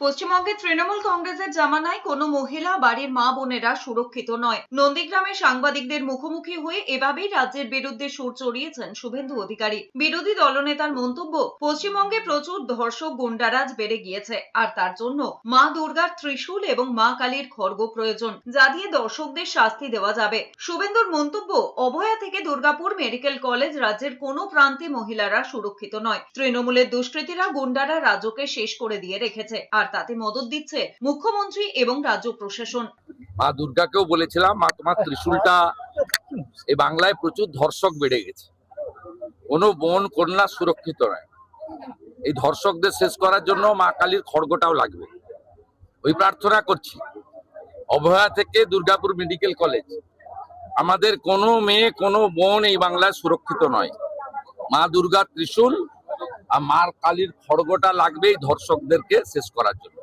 পশ্চিমবঙ্গে তৃণমূল কংগ্রেসের জামানায় কোনো মহিলা, বাড়ির মা বোনেরা সুরক্ষিত নয়। নন্দীগ্রামে সাংবাদিকদের মুখোমুখি হয়ে এভাবেই রাজ্যের বিরুদ্ধে সুর চড়িয়েছেন শুভেন্দু অধিকারী। বিরোধী দলনেতার মন্তব্য, পশ্চিমবঙ্গে প্রচুর ধর্ষক গুন্ডারাজ বেড়ে গিয়েছে, আর তার জন্য মা দুর্গার ত্রিশূল এবং মা কালীর খড়গ প্রয়োজন, যা দিয়ে দর্শকদের শাস্তি দেওয়া যাবে। শুভেন্দুর মন্তব্য, অভয়া থেকে দুর্গাপুর মেডিকেল কলেজ রাজ্যের কোনো প্রান্তে মহিলারা সুরক্ষিত নয়। তৃণমূলের দুষ্কৃতীরা গুন্ডারা রাজ্যকে শেষ করে দিয়ে রেখেছে, আর তাতে মদত দিচ্ছে মুখ্যমন্ত্রী এবং রাজ্য প্রশাসন। মা দুর্গাকেও বলেছিলাম, মা তোমার ত্রিশূলটা এই বাংলায় প্রচুর ধর্ষক বেড়ে গেছে। কোনো বোন কন্যা সুরক্ষিত নয়। এই ধর্ষকদের শেষ করার জন্য মা কালীর খড়গটাও লাগবে। ওই প্রার্থনা করছি। অভয়া থেকে দুর্গাপুর মেডিকেল কলেজ। আমাদের কোনো মেয়ে, কোনো বোন এই বাংলায় সুরক্ষিত নয়। মা দুর্গা ত্রিশূল আর মার কালীর খড়গটা লাগবেই ধর্ষকদেরকে শেষ করার জন্য।